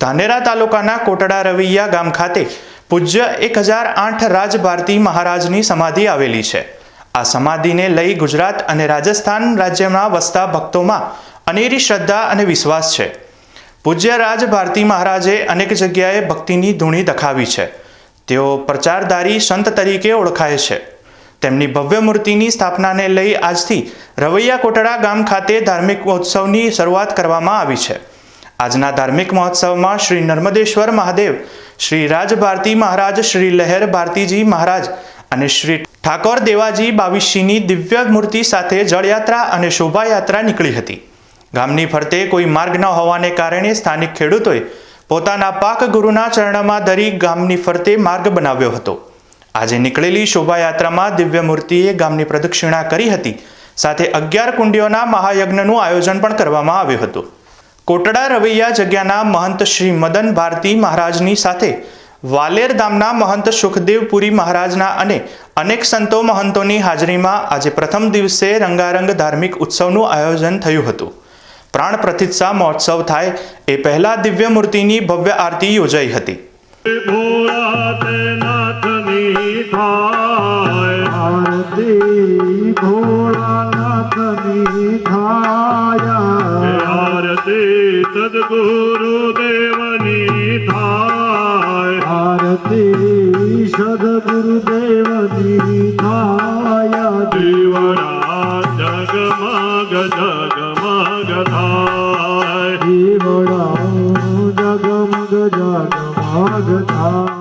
ધાનેરા તાલુકાના કોટડા રવૈયા ગામ ખાતે પૂજ્ય એક હજાર આઠ રાજ ભારતી મહારાજની સમાધિ આવેલી છે. આ સમાધિને લઈ ગુજરાત અને રાજસ્થાન રાજ્યમાં વસતા ભક્તોમાં અનેરી શ્રદ્ધા અને વિશ્વાસ છે. પૂજ્ય રાજ ભારતી મહારાજે અનેક જગ્યાએ ભક્તિની ધૂણી દખાવી છે. તેઓ પ્રચારધારી સંત તરીકે ઓળખાય છે. તેમની ભવ્ય મૂર્તિની સ્થાપનાને લઈ આજથી રવૈયા કોટડા ગામ ખાતે ધાર્મિક ઉત્સવની શરૂઆત કરવામાં આવી છે. આજના ધાર્મિક મહોત્સવમાં શ્રી નર્મદેશ્વર મહાદેવ, શ્રી રાજ ભારતી મહારાજ, શ્રી લહેર ભારતીજી મહારાજ અને શ્રી ઠાકોર દેવાજી બાવીશીની દિવ્ય મૂર્તિ સાથે જળયાત્રા અને શોભાયાત્રા નીકળી હતી. ગામની ફરતે કોઈ માર્ગ ન હોવાને કારણે સ્થાનિક ખેડૂતોએ પોતાના પાક ગુરુના ચરણમાં ધરી ગામની ફરતે માર્ગ બનાવ્યો હતો. આજે નીકળેલી શોભાયાત્રામાં દિવ્ય મૂર્તિએ ગામની પ્રદક્ષિણા કરી હતી. સાથે અગિયાર કુંડીઓના મહાયજ્ઞનું આયોજન પણ કરવામાં આવ્યું હતું. કોટડા રવૈયા જગ્યાના મહંત શ્રી મદન ભારતી મહારાજની સાથે વાલેર ધામના મહંત સુખદેવપુરી મહારાજના અને અનેક સંતો મહંતોની હાજરીમાં આજે પ્રથમ દિવસે રંગારંગ ધાર્મિક ઉત્સવનું આયોજન થયું હતું. પ્રાણ પ્રતિષ્ઠા મહોત્સવ થાય એ પહેલા દિવ્ય મૂર્તિની ભવ્ય આરતી યોજાઈ હતી. सद्गुरुदेवनीता भारते सद्गुरुदेव दीताया जगमग जग मग जगमगधा जगमग जगमागता